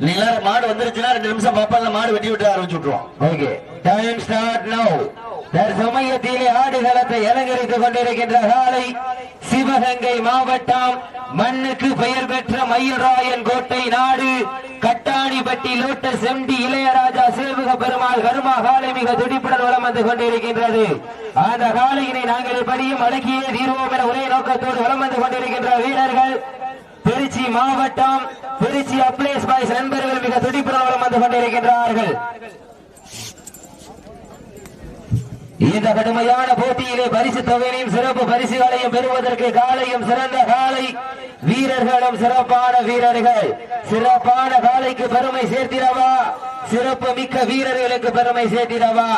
நீங்க மாடு வந்துருச்சுன்னா ரெண்டு நிமிஷம் பாப்பா மாடு வெட்டி விட்டு ஆரம்பிச்சு விட்டுருவோம் ஓகே. டைம் ஸ்டார்ட் நவ தற்சமயத்திலே ஆடுகளத்தை அலங்கரித்துக் கொண்டிருக்கின்ற காலை சிவகங்கை மாவட்டம் மண்ணுக்கு பெயர் பெற்ற மயில்ராயன் கோட்டை நாடு கட்டாணிப்பட்டி லோட்டஸ் எம்டி இளையராஜா சேவக பெருமாள் கருமா காலை மிக துடிப்புடன் வளம் வந்து கொண்டிருக்கின்றது. அந்த காலையினை நாங்கள் படியும் அடக்கியே தீர்வோம் என ஒரே நோக்கத்தோடு வளம் வந்து கொண்டிருக்கின்ற வீரர்கள் திருச்சி மாவட்டம் திருச்சி அப்ளேஸ் பாய்ஸ் நண்பர்கள் மிக துடிப்புடன் வந்து கொண்டிருக்கின்றார்கள். இந்த கடுமையான போட்டியிலே பரிசு தொகையினையும் சிறப்பு பரிசுகளையும் பெறுவதற்கு காலையும் சிறந்த காலை வீரர்களும் சிறப்பான வீரர்கள். சிறப்பான காலைக்கு பெருமை சேர்த்திடவா? சிறப்பு மிக்க வீரர்களுக்கு பெருமை சேர்த்திடவா?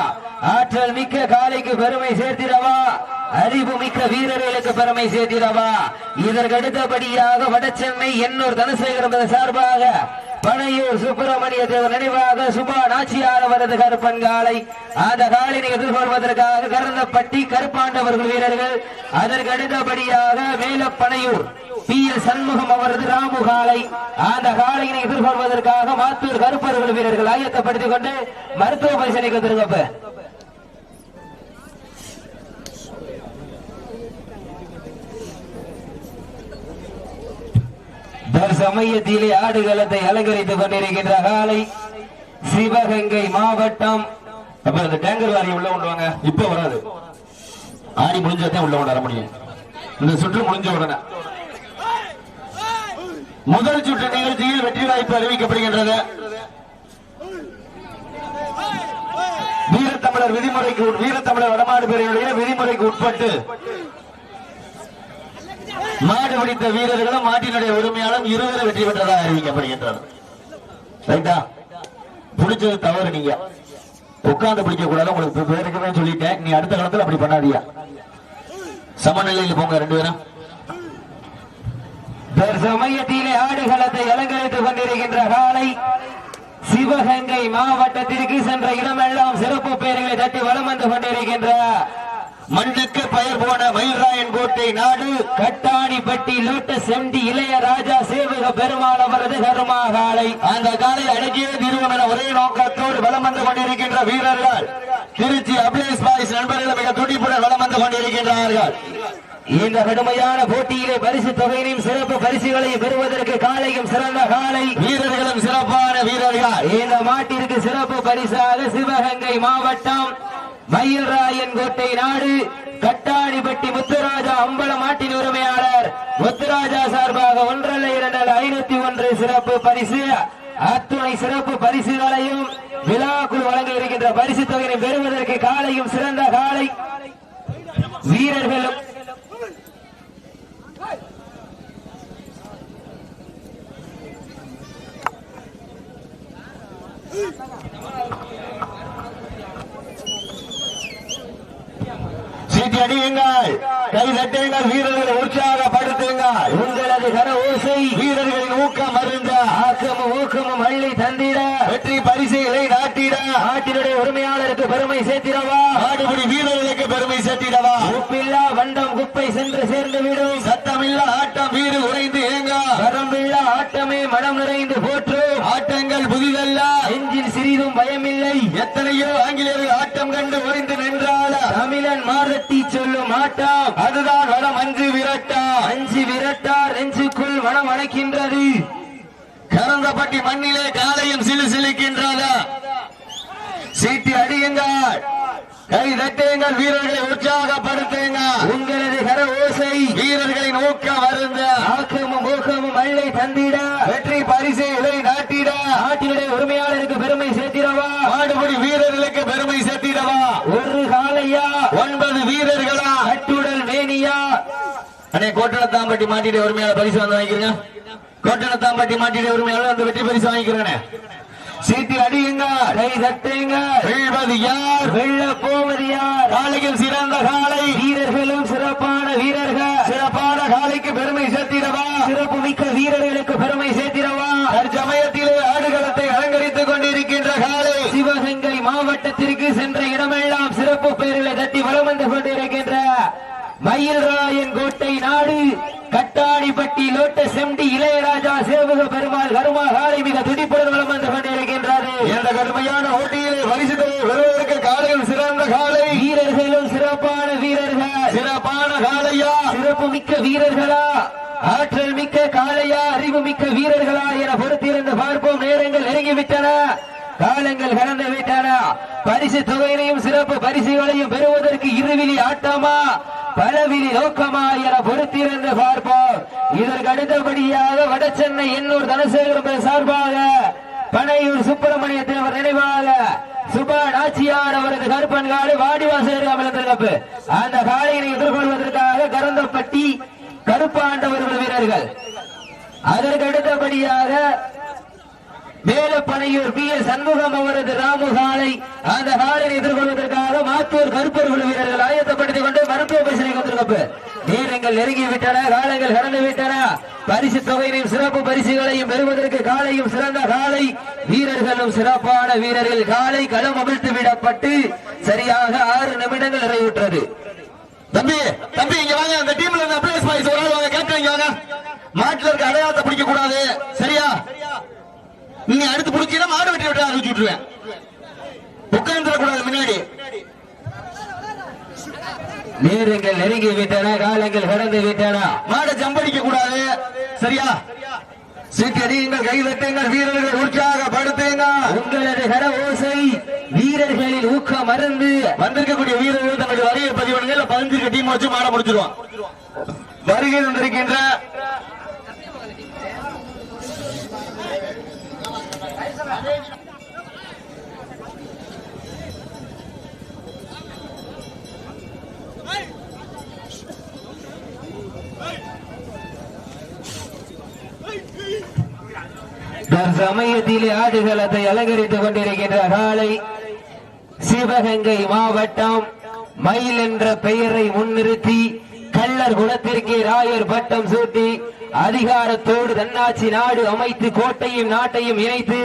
ஆற்றல் மிக்க காலைக்கு பெருமை சேர்த்திடவா? அறிவுமிக்க வீரர்களுக்கு பெருமை சேர்த்திடவா? இதற்கு அடுத்தபடியாக வடசென்னை எண்ணூர் தனசேகரம் சார்பாக பனையூர் சுப்பிரமணிய தேவர் நினைவாக சுபா நாச்சியார் அவரது கருப்பன் காலை அந்த காலினை எதிர்கொள்வதற்காக கருந்தப்பட்டி கருப்பாண்டவர்கள் வீரர்கள். அதற்கு அடுத்தபடியாக மேலப்பனையூர் பி எல் சண்முகம் அவரது ராமு காலை அந்த காலையினை எதிர்கொள்வதற்காக மாத்தூர் கருப்பர்கள் வீரர்கள் ஆயத்தப்படுத்திக் கொண்டு மருத்துவ பரிசீலிக்க திருங்கப்ப தற்சமயத்திலே ஆடுகளத்தை அலங்கரித்துக் கொண்டிருக்கின்ற காலை சிவகங்கை மாவட்டம். அப்ப இந்த டேங்கர் லாரி உள்ள கொண்டு வாங்க. இப்ப வராது. ஆடி முடிஞ்சதான் உள்ள கொண்டு வர முடியும். இந்த சுற்று முடிஞ்ச உடனே. முதல் சுற்று நிகழ்ச்சியில் வெற்றி வாய்ப்பு அறிவிக்கப்படுகின்றது. வீரத்தமிழர் விதிமுறைக்கு வீரத்தமிழர் வடமாடு பேரையுடைய விதிமுறைக்கு உட்பட்டு மாடு பிடித்த வீரர்களும் மாட்டினுடைய உரிமையாளரும் இருவரும் வெற்றி பெற்றதாக அறிவிக்கப்படுகின்றது. ரைட்டா? பிடிச்சது தவறு நீங்க. உட்கார்ந்து பிடிக்க கூடாது உங்களுக்கு பேருக்குமே சொல்லிட்டேன். நீ அடுத்த காலத்துல அப்படி பண்ணாதியா சமநிலையில் போங்க ரெண்டு பேரும். தற்சமயத்திலே ஆடுகளத்தை அலங்கரித்துக் கொண்டிருக்கின்ற காலை சிவகங்கை மாவட்டத்திற்கு சென்ற இடமெல்லாம் சிறப்பு பெயர்களை தட்டி வளம் வந்து கொண்டிருக்கின்ற மண்ணுக்கு பெயர் போன மயில்ராயன் கோட்டை நாடு கட்டாணிப்பட்டி லோட்டஸ் எம்டி இளையராஜா சேவக பெருமாள் அவரது கருமா காலை அந்த காலை அழகிய தீர்வோம் என ஒரே நோக்கத்தோடு வலம் வந்து கொண்டிருக்கின்ற வீரர்கள். திருச்சி அபிலேஷ் பாய்ஸ் நண்பர்கள் மிக துடிப்புடன் வலம் வந்து கொண்டிருக்கின்றார்கள். இந்த கடுமையான போட்டியிலே பரிசு தொகையினையும் சிறப்பு பரிசுகளையும் பெறுவதற்கு காலையும் சிறந்த காலை. வீரர்களும் சிறப்பான வீரர்கள். இந்த மாட்டிற்கு சிறப்பு பரிசாக சிவகங்கை மாவட்டம் மயில்ராயன் கோட்டை நாடு கட்டாணிப்பட்டி முத்துராஜா அம்பல மாட்டின் உரிமையாளர். முத்துராஜா சார்பாக ஒன்றல்ல இரண்டல்ல ஐநூத்தி ஒன்று சிறப்பு பரிசு. அத்துணை சிறப்பு பரிசுகளையும் விழாக்குள் வழங்க இருக்கின்ற பரிசு தொகையை பெறுவதற்கு காலையும் சிறந்த காலை வீரர்களும் சீட்டி அடியுங்கள். கை தட்டுங்கள் வீரர்களை உற்சாகப்படுத்துங்கள். உங்களது கர ஓசை. வீரர்களின் ஊக்கம் அருந்த ஆக்கமும் ஊக்கமும் அள்ளி தந்திட. வெற்றி பரிசுகளை நாட்டிட. நாட்டினுடைய உரிமையாளருக்கு பெருமை சேர்த்திடவா? ஆடுபடி வீரர்களுக்கு பெருமை சேர்த்திடவா? குப்பை சென்று சேர்ந்து விடும் சத்தமில்ல ஆட்டம் வீடு உறைந்து ஏங்க வரம்பில்லா ஆட்டமே மனம் நிறைந்து போற்றும் ஆட்டங்கள் புதிதல்ல. நெஞ்சில் சிறிதும் பயமில்லை. எத்தனையோ ஆங்கிலேயர்கள் ஆட்டம் கண்டு உறைந்து நின்றால. தமிழன் மாரட்டி சொல்லும் ஆட்டம். அதுதான் வளம் அஞ்சு விரட்டா. அஞ்சு விரட்டார் நெஞ்சுக்குள் மனம் அணைக்கின்றது கரந்தப்பட்டி மண்ணிலே காலையும் சிலு சிலுக்கின்றது சீட்டி அடியுங்கள். கை தட்டுங்கள் வீரர்களை உற்சாகப்படுத்துங்கள். உங்களது கர ஓசை வீரர்களின் ஊக்கம் வருந்த. ஆக்கமும் ஊக்கமும் அள்ளை தந்திட. வெற்றி பரிசுகளை நாட்டிட. நாட்டினுடைய உரிமையாளருக்கு பெருமை சேர்த்திடவா? ஆடுபடி வீரர்களுக்கு பெருமை சேர்த்திடவா? ஒரு காலையா? ஒன்பது வீரர்களா? கட்டுடல் மேனியா? அண்ணே கோட்டணத்தாம்பட்டி மாட்டிட உரிமையாளர் பரிசு வந்து வாங்கிக்கிறேங்க. கோட்டணத்தாம்பட்டி மாட்டிட உரிமையாளர் அந்த வெற்றி பரிசு வாங்கிக்கிறேனே சீட்டி அடியுங்க கை தட்டுங்க வெல்வது யார்? வெள்ள போவது யார்? காலையில் சிறந்த காலை. வீரர்களும் சிறப்பான வீரர்கள். சிறப்பான காலைக்கு பெருமை சேர்த்திடவா? சிறப்பு மிக்க வீரர்களுக்கு பெருமை சேர்த்திடவா? தற்சமயத்திலே ஆடுகளத்தை அலங்கரித்துக் கொண்டிருக்கின்ற காலை. சிவகங்கை மாவட்டத்திற்கு சென்ற இடமெல்லாம் சிறப்பு பெயர்களை தட்டி வலம் வந்து கொண்டிருக்கின்ற மயில்ராயன் கோட்டை நாடு கட்டாணிப்பட்டி லோட்டஸ் எம்டி இளையராஜா சேவக பெருமாள் கருமா காலை மிக துடிப்புடன் வளம் வந்து கொண்டிருக்கின்றது இந்த கடுமையான போட்டியிலே பரிசு தொகை பெறுவதற்கு காலையில் சிறந்த காலை வீரர்களும் சிறப்பான வீரர்கள் சிறப்பான காலையா மிக்க வீரர்களா? ஆற்றல் மிக்க காளையா அறிவு மிக்க வீரர்களா என பொறுத்திருந்து பார்ப்போம். நேரங்கள் நெருங்கிவிட்டன. காலங்கள் கடந்து விட்டன. பரிசு தொகையினையும் சிறப்பு பரிசுகளையும் பெறுவதற்கு இருவிழி ஆட்டமா? பலவிழி நோக்கமா என பொறுத்திருந்து பார்ப்போம். இதற்கு அடுத்தபடியாக வடசென்னை எண்ணூர் தனசேகரம் சார்பாக பனையூர் சுப்பிரமணிய தேவர் நினைவாக சுபா நாச்சியார் அவரது கருப்பன் காலை வாடிவாசல் அமர்ந்திருக்கப்பு அந்த காளையினை எதிர்கொள்வதற்காக கரந்தப்பட்டி கருப்பாண்டவர்கள் வீரர்கள். அதற்கு அடுத்தபடியாக மேலப்பனையூர் பி எஸ் சண்முகம் அவரது ராமு காலை அந்த காலையை எதிர்கொள்வதற்காக மாத்தூர் கருப்பர்கள் வீரர்கள் ஆயத்தப்படுத்திக் கொண்டு மருத்துவ பரிசனை கொண்டிருக்கப்பு நேரங்கள் நெருங்கி விட்டன காலங்கள் கடந்து விட்டன. பரிசு தொகையினையும் சிறப்பு பரிசுகளையும் பெறுவதற்கு காலையும் சிறந்த காலை. வீரர்களும் சிறப்பான வீரர்கள். காலை களம் அமிழ்த்து விடப்பட்டு சரியாக ஆறு நிமிடங்கள் நிறைவுற்றது. தம்பி தம்பி இங்க வாங்க. அந்த டீம்ல இருந்து அப்ளைஸ் பாய்ஸ் ஒரு ஆள் வாங்க. கேப்டன் இங்க வாங்க. மாட்டுல இருக்க அடையாளத்தை பிடிக்க கூடாது சரியா? நீங்க அடுத்து பிடிச்சீங்கன்னா மாடு வெட்டி விட்டு அறிவிச்சு விட்டுருவேன். உட்கார்ந்துட கூடாது முன்னாடி. நேரங்கள் நெருங்கி விட்டன காலங்கள் கடந்து விட்டன. மாடை ஜம்படிக்க கூடாது. சரியா? சீட்டடியுங்கள் கை தட்டுங்கள் வீரர்கள் உற்சாகப்படுத்துங்க. உங்களது கர ஓசை வீரர்களின் ஊக்கம் மறந்து வந்திருக்கக்கூடிய வீரர்கள் தன்னுடைய வரியை பதிவு பண்ணுங்க இல்ல பதினஞ்சு டீம் வச்சு மாட முடிச்சிருவோம் வருகை வந்திருக்கின்ற சமயத்திலே ஆடுகளத்தை அலங்கரித்துக் கொண்டிருக்கின்ற காலை சிவகங்கை மாவட்டம் மயில் என்ற பெயரை முன்னிறுத்தி கள்ளர் குலத்திற்கு ராயர் பட்டம் சூட்டி அதிகாரத்தோடு தன்னாட்சி நாடு அமைத்து கோட்டையும் நாட்டையும் இணைத்து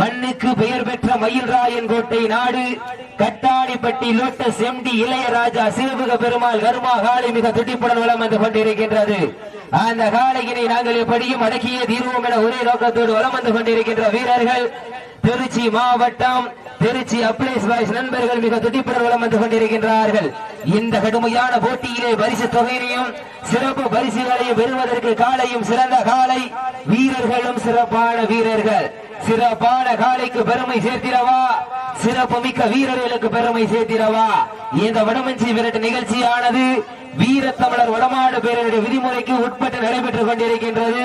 மண்ணுக்கு பெயர் பெற்ற மயில்ராயன் கோட்டை நாடு கட்டாணிப்பட்டி லோட்டஸ் எம்டி இளையராஜா சிவபுக பெருமாள் கர்மா காளி மிக துடிப்புடன் வளம் வந்து கொண்டிருக்கின்றது. அந்த காலையினை நாங்கள் எப்படியும் அடக்கிய தீர்வோம் என ஒரே நோக்கத்தோடு வளம் வந்து கொண்டிருக்கின்ற வீரர்கள் திருச்சி மாவட்டம் திருச்சி அப்ளேஸ் பாய்ஸ் நண்பர்கள் மிக துடிப்புடன் வளம் வந்து கொண்டிருக்கின்றார்கள். இந்த கடுமையான போட்டியிலே பரிசு தொகையினையும் சிறப்பு பரிசுகளையும் பெறுவதற்கு காலையும் சிறந்த காலை வீரர்களும் சிறப்பான வீரர்கள். சிறப்பான காலைக்கு பெருமை சேர்த்திடவா? சிறப்பு மிக்க வீரர்களுக்கு பெருமை சேர்த்திடவா? இந்த வடமஞ்சி விரட்டு நிகழ்ச்சியானது வீரத்தமிழர் வடமாடு பேரருடைய விதிமுறைக்கு உட்பட்டு நடைபெற்றுக் கொண்டிருக்கின்றது.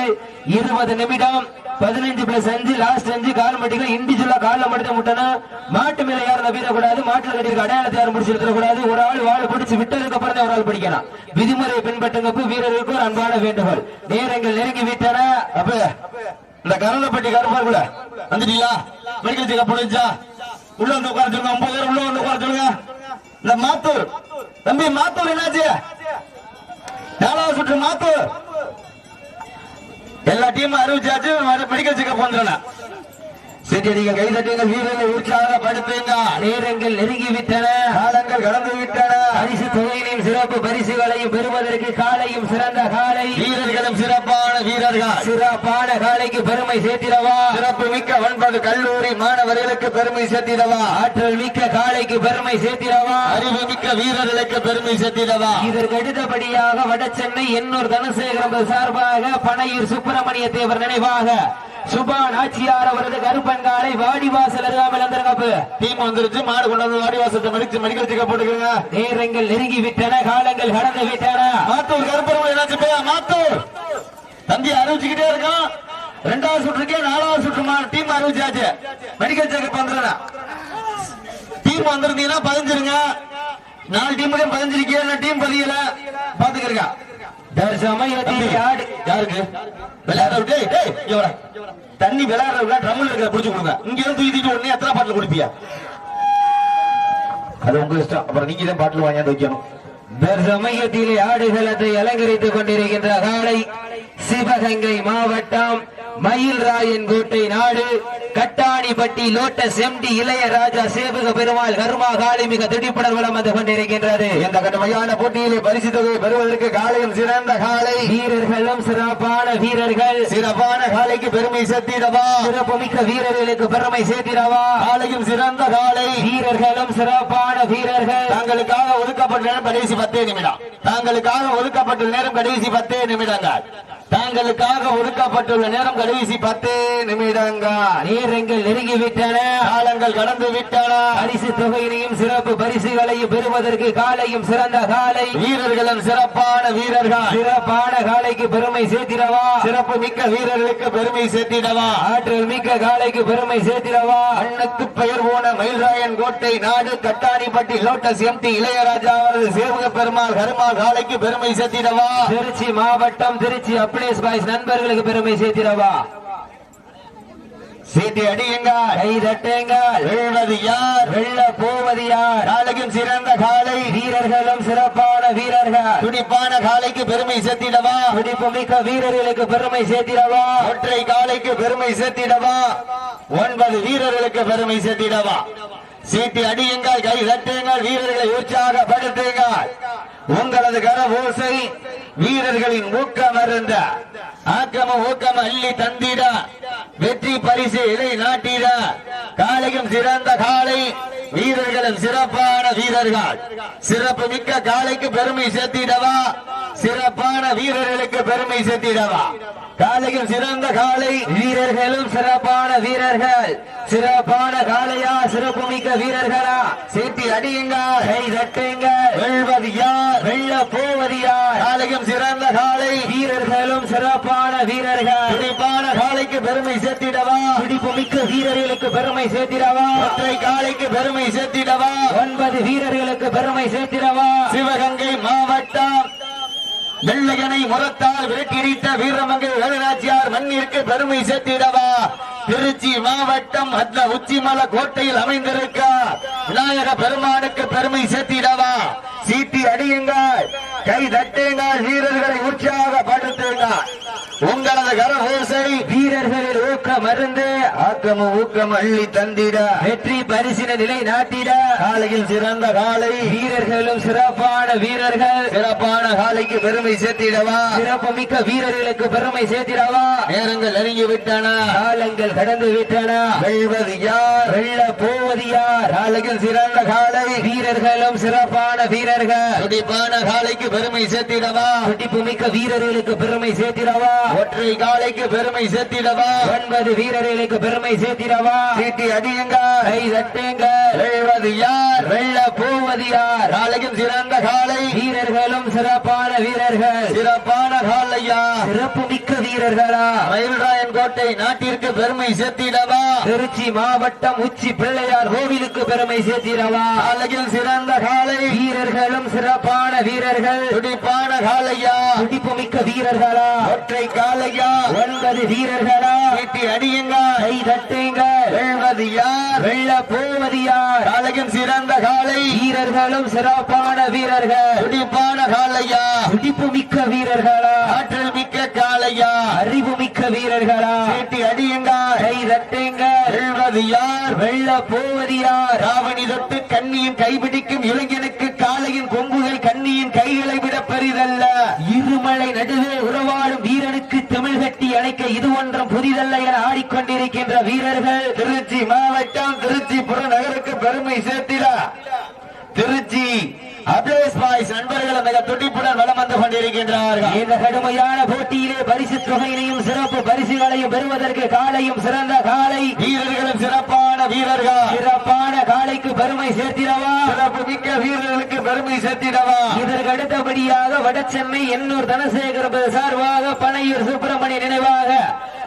இருபது நிமிடம் பதினஞ்சு பிளஸ் அஞ்சு லாஸ்ட் அஞ்சு கால் மட்டிகள் இண்டிவிஜுவலா காலில் மட்டும் முட்டணும். மாட்டு மேல யாரும் வீரக்கூடாது மாட்டுல கட்டியிருக்க அடையாளத்தை யாரும் பிடிச்சிருக்க கூடாது ஒரு ஆள் வாழை பிடிச்சு விட்டதுக்கு அப்புறம் தான் ஒரு ஆள் பிடிக்கலாம் விதிமுறையை பின்பற்றுங்க வீரர்களுக்கு ஒரு அன்பான வேண்டுகோள். நேரங்கள் நெருங்கி விட்டன. அப்ப இந்த கரண்டப்பட்டி கருப்பாருக்குள்ள வந்துட்டீங்களா? மெடிக்கல் செக்அப் முடிஞ்சா உள்ள வந்து உட்கார சொல்லுங்க. ஒன்பது பேர் உள்ள வந்து உட்கார சொல்லுங்க. இந்த மாத்தூர். தம்பி மாத்தூர் என்னாச்சு? நாலாவது சுற்று மாத்தூர். எல்லா டீமும் அறிவிச்சாச்சு படிக்க வச்சுக்க வந்துடலாம் சீட்டடிங்க கை தட்டுங்க வீரர்களை உற்சாகப்படுத்துங்க. நேரங்கள் நெருங்கி விட்டன காலங்கள் கடந்து விட்டன பரிசு தொகையினையும் சிறப்பு பரிசுகளையும் பெறுவதற்கு காலையும் சிறந்த காலை. வீரர்களும் சிறப்பான வீரர்கள். சிறப்பான காலைக்கு பெருமை சேர்த்திடவா? சிறப்பு மிக்க ஒன்பது கல்லூரி மாணவர்களுக்கு பெருமை சேர்த்திடவா? ஆற்றல் மிக்க காலைக்கு பெருமை சேர்த்திடவா? அறிவு மிக்க வீரர்களுக்கு பெருமை சேர்த்திடவா? இதற்கு அடுத்தபடியாக வடசென்னை எண்ணூர் தனசேகரம் சார்பாக பனையூர் சுப்பிரமணிய தேவர் நினைவாக சுபா நாச்சியார் அவரது கருப்பன்காலை வாடிவாசல் அருகாமல் வந்திருக்கப்பு. டீம் வந்துருச்சு மாடு கொண்டு வந்து வாடிவாசத்தை மடிச்சு மெடிக்கல் செக்அப் போட்டுக்கிறங்க நேரங்கள் நெருங்கி விட்டன காலங்கள் கடந்து விட்டன. மாத்தூர் கருப்பரவன் என்னாச்சு பே மாத்தூர். தம்பி அறிவிச்சுக்கிட்டே இருக்கான். ரெண்டாவது சுற்றுக்கே நாலாவது சுற்றுமா டீம் அறிவிச்சாச்சு. மெடிக்கல் செக்அப் வந்துடுறா டீம் வந்திருந்தீங்கன்னா பதிஞ்சிருங்க. நாலு டீமுக்கும் பதிஞ்சிருக்கீங்க டீம் பதியல? ஆடு யாருக்கு? விளையாட விட்டு டேய், இங்க வாடா. தண்ணி விளையாடுற விளையாட ட்ரம்ல இருக்கிற புடிச்சு கொடுங்க. இங்க இருந்து தூக்கிட்டு உடனே எத்தனை பாட்டில் குடிப்பியா? அது உங்க இஷ்டம். அப்புறம் நீங்க தான் பாட்டில் வாங்கியாந்து வைக்கணும். தற்சமயத்திலே ஆடுகளத்தை அலங்கரித்துக் கொண்டிருக்கின்ற காலை சிவகங்கை மாவட்டம் மயில்ராயன் கோட்டை நாடு கட்டாணிப்பட்டி லோட்டஸ் எம்டி இளையராஜா சேவக பெருமாள் கர்மா காளி மிக துடிப்புடன் வளம் வந்து கொண்டிருக்கின்றது. இந்த கடுமையான போட்டியிலே பரிசு தொகை பெறுவதற்கு காலையும் சிறந்த காலை. வீரர்களும் சிறப்பான வீரர்கள். சிறப்பான காலைக்கு பெருமை சேர்த்திடவா? சிறப்புமிக்க வீரர்களுக்கு பெருமை சேர்த்திடவா? காலையும் சிறந்த காலை. வீரர்களும் சிறப்பான வீரர்கள். தாங்களுக்காக ஒதுக்கப்பட்ட நேரம் கடைசி பத்தே நிமிடம். தாங்களுக்காக ஒதுக்கப்பட்டுள்ள நேரம் கடைசி பத்தே நிமிடங்கள். தாங்களுக்காக ஒதுக்கப்பட்டுள்ள நேரம் கடைசி பத்து நிமிடங்கள் நேரங்கள் நெருங்கிவிட்டன காலங்கள் கடந்து விட்டன பரிசு தொகையினையும் சிறப்பு பரிசுகளையும் பெறுவதற்கு காலையும் சிறந்த காலை. வீரர்களும் சிறப்பான வீரர்கள். சிறப்பான காலைக்கு பெருமை சேர்த்திடவா. சிறப்பு மிக்க வீரர்களுக்கு பெருமை சேர்த்திடவா. ஆற்றல் மிக்க காலைக்கு பெருமை சேர்த்திடவா. அண்ணத்து பெயர் போன மயில்ராயன் கோட்டை நாடு கட்டாணிப்பட்டி லோட்டஸ் எம்டி இளையராஜா அவரது சேவக பெருமாள் கருமாள் காலைக்கு பெருமை சேர்த்திடவா. திருச்சி மாவட்டம் திருச்சி அப்ளேஸ் பாய்ஸ் நண்பர்களுக்கு பெருமை சேர்த்திடவா? சீட்டி அடியுங்கள். கை தட்டுங்கள். வெல்வது யார்? வெள்ள போவது யார்? காலைக்கும் சிறந்த காலை. வீரர்களும் சிறப்பான வீரர்கள். துடிப்பான காலைக்கு பெருமை சேர்த்திடவா? துடிப்பு மிக்க வீரர்களுக்கு பெருமை சேர்த்திடவா? ஒற்றை காலைக்கு பெருமை சேர்த்திடவா? ஒன்பது வீரர்களுக்கு பெருமை சேர்த்திடவா? சீட்டி அடியுங்கள் கை தட்டுங்கள் வீரர்களை உற்சாகப்படுத்துங்கள். உங்களது கர ஓசை வீரர்களின் ஊக்கம் அருந்த ஆக்கம ஊக்கம் அள்ளி தந்திட வெற்றி பரிசு இதை நாட்டிட காலையும் சிறந்த காலை வீரர்களும் சிறப்பான வீரர்கள். சிறப்பு மிக்க காலைக்கு பெருமை சேர்த்திடவா சிறப்பான வீரர்களுக்கு பெருமை சேர்த்திடவா காலையும் சிறந்த காலை வீரர்களும் சிறப்பான வீரர்கள். சிறப்பான காளையா சிறப்பு மிக்க வீரர்களா? சேர்த்தி அடியுங்கள் கை தட்டுங்கள். வெல்வது யார்? வெள்ள போவது யார் காலையும் சிறந்த காலை. வீரர்களும் சிறப்பான வீரர்கள். துடிப்பான காலைக்கு பெருமை சேர்த்திடவா? துடிப்பு மிக்க வீரர்களுக்கு பெருமை சேர்த்திடவா? ஒற்றை காலைக்கு பெருமை சேர்த்திடவா? ஒன்பது வீரர்களுக்கு பெருமை சேர்த்திடவா? சிவகங்கை மாவட்டம் வெள்ளையனை முரத்தால் விரட்டியடித்த வீரமங்கை வேலுநாச்சியார் மண்ணிற்கு பெருமை சேர்த்திடவா? திருச்சி மாவட்டம் அந்த உச்சிமல கோட்டையில் அமைந்திருக்க விநாயக பெருமானுக்கு பெருமை சேர்த்திடவா? சீட்டி அடியுங்கள் கை தட்டுங்கள் வீரர்களை உற்சாகப்படுத்துங்கள். உங்களது கர ஓசை வீரர்களில் ஊக்கம் மருந்து ஆக்கமும் ஊக்கம் அள்ளி தந்திட வெற்றி பரிசின நிலை நாட்டிட காலையில் சிறந்த காலை வீரர்களும் சிறப்பான வீரர்கள் சிறப்பான காலைக்கு பெருமை சேர்த்திடவா? சிறப்பு மிக்க வீரர்களுக்கு பெருமை சேர்த்திடவா? நேரங்கள் நெருங்கி விட்டன. காலங்கள் கடந்து விட்டன. வெல்வது யார்? வெள்ள போவது யார்? காலையில் சிறந்த காலை வீரர்களும் சிறப்பான வீரர்கள். துடிப்பான காலைக்கு பெருமை சேர்த்திடவா? துடிப்பு மிக்க வீரர்களுக்கு பெருமை சேர்த்திடவா? ஒற்றை காலைக்கு பெருமை சேர்த்திடவா? ஒன்பது வீரர்களுக்கு பெருமை சேர்த்திடவா? சீட்டி அடியுங்கள். கை தட்டுங்கள். வெல்வது யார்? வெள்ள போவது யார்? காலையும் சிறந்த காலை. வீரர்களும் சிறப்பான வீரர்கள். சிறப்பான காலையா? சிறப்பு மிக்க வீரர்களா? மயில்ராயன் கோட்டை நாட்டிற்கு பெருமை சேர்த்திடவா? திருச்சி மாவட்டம் உச்சி பிள்ளையார் கோவிலுக்கு பெருமை சேர்த்திடவா? காலையில் சிறந்த காலை. வீரர்களும் சிறப்பான வீரர்கள். துடிப்பான காலையா? துடிப்பு மிக்க வீரர்களா? ஒற்றை காலையா ஒன்பது வீரர்களா? சீட்டி அடியுங்கள் கை தட்டுங்கள் வெல்வது யார்? வெள்ள போவது யார்? காலையும் சிறந்த காலை. வீரர்களும் சிறப்பான வீரர்கள். துடிப்பான காலையா? துடிப்பு மிக்க வீரர்களா? ஆற்றல் மிக்க காலையா? அறிவு மிக்க வீரர்களா? சீட்டி அடியுங்கள் கை தட்டுங்கள் வெல்வது யார்? வெள்ள போவது யார்? ராவணி தொட்டு கண்ணியின் கைபிடிக்கும் இளைஞனுக்கு காலையின் கொம்புகள் கண்ணியின் கைகளை விட பெரிதல்ல. இருமலை நடுவே உறவாடும் வீரனுக்கு தமிழ் கட்டி அழைக்க இது ஒன்றும் புதிதல்ல என ஆடிக்கொண்டிருக்கின்ற வீரர்கள். திருச்சி மாவட்டம் திருச்சி புறநகருக்கு பெருமை சேர்த்திட. திருச்சி அப்ளேஸ் பாய்ஸ் நண்பர்கள் மிக துடிப்புடன் வலம் வந்து கொண்டிருக்கின்றார்கள். இந்த கடுமையான போட்டியிலே பரிசு தொகையினையும் சிறப்பு பரிசுகளையும் பெறுவதற்கு காலையும் சிறந்த காலை. வீரர்களும் சிறப்பான வீரர்கள். சிறப்பான காலைக்கு பெருமை சேர்த்திடவா? சிறப்பு மிக்க வீரர்களுக்கு பெருமை சேர்த்திடவா? இதற்கு அடுத்தபடியாக வடசென்னை எண்ணூர் தனசேகர் சார்பாக பனையூர் சுப்பிரமணிய நினைவாக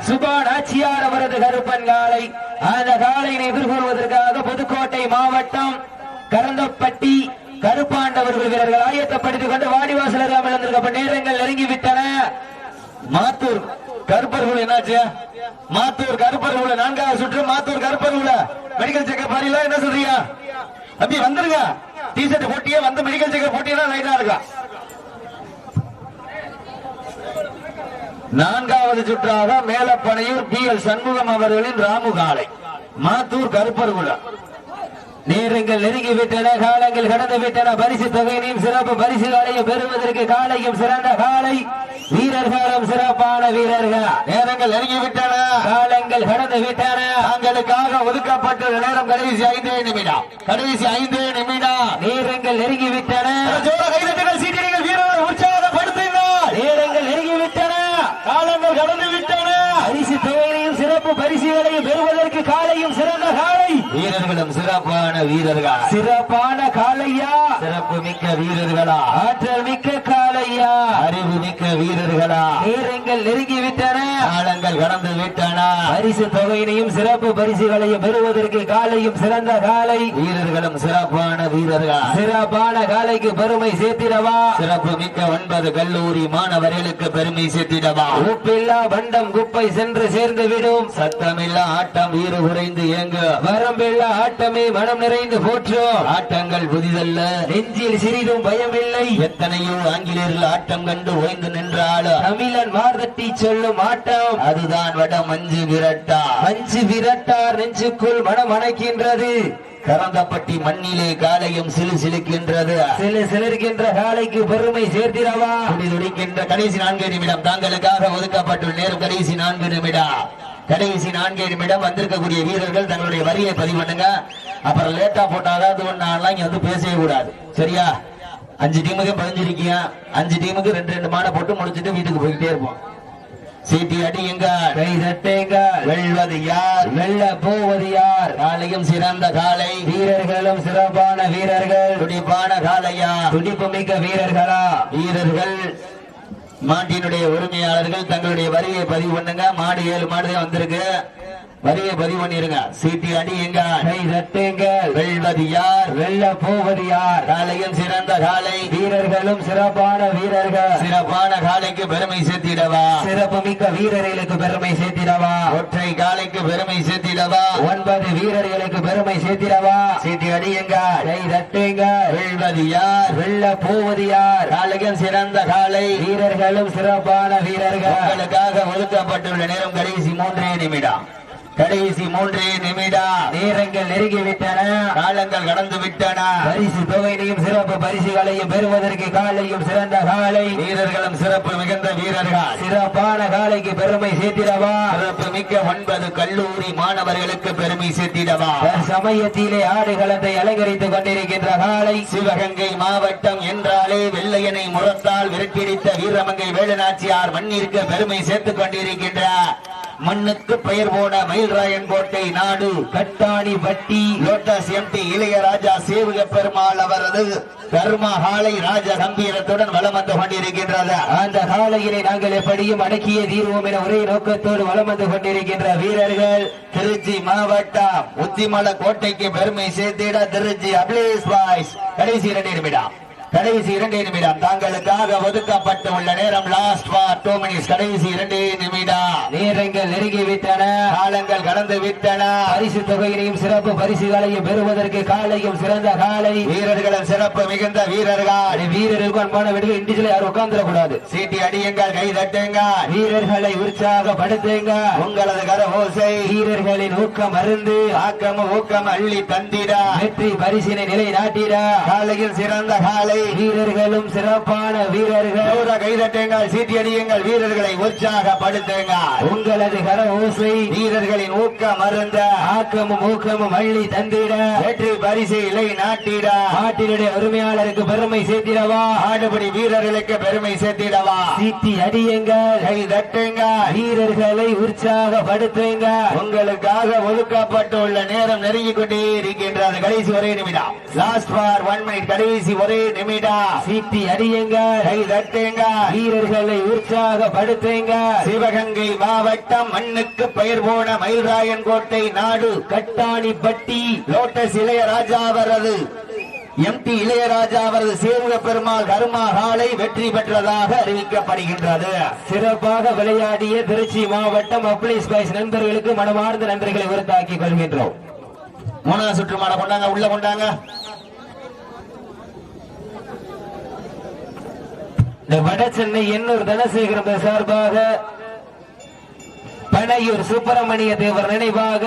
சுபா நாச்சியார் அவரது கருப்பன் காலை. அந்த காலையினை எதிர்கொள்வதற்காக புதுக்கோட்டை மாவட்டம் கரந்தப்பட்டி கருப்பாண்டவர்கள் வீரர்கள் ஆயத்தப்படுத்திக் கொண்டு வாடிவாசல் அருகாமல் வந்திருக்கப்ப நேரங்கள் நெருங்கிவிட்டன. மாத்தூர் கருப்பர்கள் என்னாச்சு? மாத்தூர் கருப்பர்கள் நான்காவது சுற்று மாத்தூர் கருப்பர்கள் மெடிக்கல் செக்கப் பாருல என்ன சொல்றியா அப்படி வந்துருங்க. டி ஷர்ட் போட்டியே வந்து மெடிக்கல் செக்கப் போட்டியா ரைட்டா இருக்கா? நான்காவது சுற்றாக மேலப்பனையூர் பி எல் சண்முகம் அவர்களின் ராமுகாலை மாத்தூர் கருப்பர்குளம் நேரங்கள் நெருங்கி விட்டன காலங்கள் கடந்து விட்டன பரிசு தொகையினையும் சிறப்பு பரிசுகளையும் பெறுவதற்கு காலையும் சிறந்த காலை. வீரர்களும் சிறப்பான வீரர்கள். நேரங்கள் நெருங்கி விட்டன காலங்கள் கடந்து விட்டன தாங்களுக்காக ஒதுக்கப்பட்டுள்ள நேரம் கடைசி ஐந்தே நிமிடம். கடைசி ஐந்தே நிமிடம். நேரங்கள் நெருங்கி விட்டன சீட்டிகள் வீரர்களை உற்சாகப்படுத்துங்கள் நேரங்கள் நெருங்கி விட்டன காலங்கள் கடந்து விட்டன பரிசு தொகையினையும் சிறப்பு பரிசுகளையும் பெறுவதற்கு காலையும் சிறந்த காலை. வீரர்களும் சிறப்பான வீரர்கள். சிறப்பான காலையா சிறப்பு மிக்க வீரர்களா. ஆற்றல் மிக்க காலையா அறிவு மிக்க வீரர்களா? நேரங்கள் நெருங்கி விட்டன. காலங்கள் கடந்து விட்டன. பரிசு தொகையினையும் சிறப்பு பரிசுகளையும் பெறுவதற்கு காலையும் சிறந்த காலை. வீரர்களும் சிறப்பான வீரர்கள். சிறப்பான காலைக்கு பெருமை சேர்த்திடவா? சிறப்பு மிக்க ஒன்பது கல்லூரி மாணவர்களுக்கு பெருமை சேர்த்திடவா? உப்பில்லா பண்டம் குப்பை சென்று சேர்ந்து விடும். சத்தமில்லா ஆட்டம் வீறு குறைந்து இயங்கு. வரம்பில்லா ஆட்டமே மனம் நிறைந்து போற்றும். ஆட்டங்கள் புதிதல்ல. நெஞ்சில் சிறிதும் பயமில்லை. எத்தனையோ ஆங்கிலேயர்கள் ஆட்டம் கண்டு ஓய்ந்து நின்றாலும் தமிழன் மார்தட்டி சொல்லும் ஆட்டம். அதுதான் வட மஞ்சு விரட்டா. மஞ்சு விரட்டார் நெஞ்சுக்குள் மனம் அணைக்கின்றது கரந்தப்பட்டி மண்ணிலே காலையும் சிலு சிலுக்கின்றது. சில சிலர்கின்ற காலைக்கு பெருமை சேர்த்திடவா? துடி துடிக்கின்ற கடைசி நான்கு நிமிடம். தாங்களுக்காக ஒதுக்கப்பட்டுள்ள நேரம் கடைசி நான்கு நிமிடம். கடைசி நான்கு நிமிடம் வந்திருக்கக்கூடிய வீரர்கள் தங்களுடைய வரியை பதிவு பண்ணுங்க. அப்புறம் லேட்டா போட்டாதான் அது ஒண்ணாலாம் இங்க வந்து பேசவே கூடாது. சரியா? அஞ்சு டீமுக்கு பதிஞ்சிருக்கீங்க அஞ்சு டீமுக்கு ரெண்டு ரெண்டு மாடை போட்டு முடிச்சிட்டு வீட்டுக்கு போய்கிட்டே இருப்போம். சீட்டி அடியுங்க கை தட்டுங்க வெல்வது யார்? வெல்ல போவது யார்? காலையும் சிறந்த காலை. வீரர்களும் சிறப்பான வீரர்கள். துடிப்பான காலையா? துடிப்பு மிக்க வீரர்களா? வீரர்கள். மாட்டினுடைய உரிமையாளர்கள் தங்களுடைய வரியை பதிவு பண்ணுங்க. மாடு ஏழு மாடுதான் வந்திருக்கு. வரியை பதிவு பண்ணிருங்க சீட்டி அடி எங்க கை தட்டுங்க வெல்வது யார்? வெல்ல போவது யார்? காலையும் சிறந்த காலை வீரர்களும் சிறப்பான வீரர்கள். சிறப்பான காலைக்கு பெருமை சேர்த்திடவா? சிறப்பு மிக்க வீரர்களுக்கு பெருமை சேர்த்திடவா? ஒற்றை காலைக்கு பெருமை சேர்த்திடவா? ஒன்பது வீரர்களுக்கு பெருமை சேர்த்திடவா? சீட்டி அடி எங்க கை தட்டுங்க வெல்வது யார்? வெல்ல போவது யார்? காலையும் சிறந்த காலை வீரர்களும் சிறப்பான வீரர்கள். உங்களுக்காக ஒதுக்கப்பட்டுள்ள நேரம் கடைசி மூன்றே நிமிடம். கடைசி மூன்றே நிமிடம் நேரங்கள் நெருங்கி விட்டன காலங்கள் கடந்து விட்டன பரிசு தொகையினையும் சிறப்பு பரிசுகளையும் பெறுவதற்கு காலையும் சிறந்த காலை. வீரர்களும் சிறப்பு மிகுந்த வீரர்கள். சிறப்பான காலைக்கு பெருமை சேர்த்திடவா? சிறப்பு மிக்க ஒன்பது கல்லூரி மாணவர்களுக்கு பெருமை சேர்த்திடவா? சமயத்திலே ஆடுகளத்தை அலங்கரித்துக் கொண்டிருக்கின்ற காலை. சிவகங்கை மாவட்டம் என்றாலே வெள்ளையனை முரத்தால் விரட்டிடித்த வீரமங்கை வேலுநாச்சியார் மண்ணிற்கு பெருமை சேர்த்துக் கொண்டிருக்கின்ற மண்ணுக்கு பெயர் போன மயில்ராயன் கோட்டை நாடு கட்டாணி பட்டி லோட்டஸ் எம்பி இளையராஜா சேவக பெருமாள் அவரது கர்மா ஹாலை ராஜ கம்பீரத்துடன் வலம் வந்து கொண்டிருக்கின்றது. அந்த காலையினை நாங்கள் எப்படியும் அடக்கிய தீர்வோம் என ஒரே நோக்கத்தோடு வலம் வந்து கொண்டிருக்கின்ற வீரர்கள் திருச்சி மாவட்டம் உத்திமல கோட்டைக்கு பெருமை சேர்த்திட திருச்சி அபிலேஷ் பாய்ஸ் கடைசி இரண்டு நிமிடம். கடைசி இரண்டு நிமிடம். தாங்களுக்காக ஒதுக்கப்பட்டு உள்ள நேரம் லாஸ்ட் ஃபார் டூ மினிட்ஸ் கடைசி இரண்டு நிமிடம். நேரங்கள் நெருங்கி விட்டன காலங்கள் கடந்து விட்டன பரிசு தொகையினையும் சிறப்பு பரிசுகளையும் பெறுவதற்கு காலையும் சிறந்த காலை. வீரர்களும் சிறப்பு மிகுந்த வீரர்கள். வீரருக்கு அன்பான விடுதலை இண்டிஜுவல் யாரும் உட்கார்ந்துட கூடாது சீட்டி அடியுங்கள் கை தட்டுங்கள் வீரர்களை உற்சாகப்படுத்துங்க. உங்களது கர ஓசை வீரர்களின் ஊக்கம் அருந்து. ஆக்கம் ஊக்கம் அள்ளி தந்திட. வெற்றி பரிசினை நிலை நாட்டிட காலையில் சிறந்த காலை. வீரர்களும் சிறப்பான வீரர்கள். கைதட்டுங்கள் சீட்டி அடியுங்கள் வீரர்களை உற்சாகப்படுத்துங்கள். உங்களது கர ஓசை வீரர்களின் ஊக்கம் அருந்த. ஆக்கமும் ஊக்கமும் அள்ளி தந்திட. வெற்றி பரிசு இலை நாட்டிட. நாட்டினுடைய உரிமையாளருக்கு பெருமை சேர்த்திடவா? ஆடுபடி வீரர்களுக்கு பெருமை சேர்த்திடவா? சீட்டி அடியுங்கள் கை தட்டுங்க வீரர்களை உற்சாகப்படுத்துங்க. உங்களுக்காக ஒதுக்கப்பட்டுள்ள நேரம் நெருங்கிக் கொண்டே இருக்கின்றது கடைசி ஒரே நிமிடம். லாஸ்ட் ஃபார் ஒன் மினிட் கடைசி ஒரே நிமிடம். சீட்டி அடியுங்கள் கை தட்டுங்க. வீரர்களை உற்சாகப்படுத்துங்க. சிவகங்கை மாவட்டம் மண்ணுக்கு பெயர் போன மயில்ராயன் கோட்டை நாடு. கட்டாணி பட்டி லோட்டஸ் இளையராஜா அவரது. எம்டி இளையராஜா அவரது சேவுக பெருமாள் கருமா ஹாலை வெற்றி பெற்றதாக அறிவிக்கப்படுகின்றது. சிறப்பாக விளையாடிய திருச்சி மாவட்டம் அப்ளீஸ் பாய்ஸ் நண்பர்களுக்கு மனமார்ந்த நன்றிகளை உறுத்தாக்கிக் கொள்கின்றோம். மூணாவது சுற்று மாலை கொண்டாங்க உள்ள கொண்டாங்க. இந்த வட சென்னை எண்ணூர் தனசேகரம் சார்பாக பனையூர் சுப்பிரமணிய தேவர் நினைவாக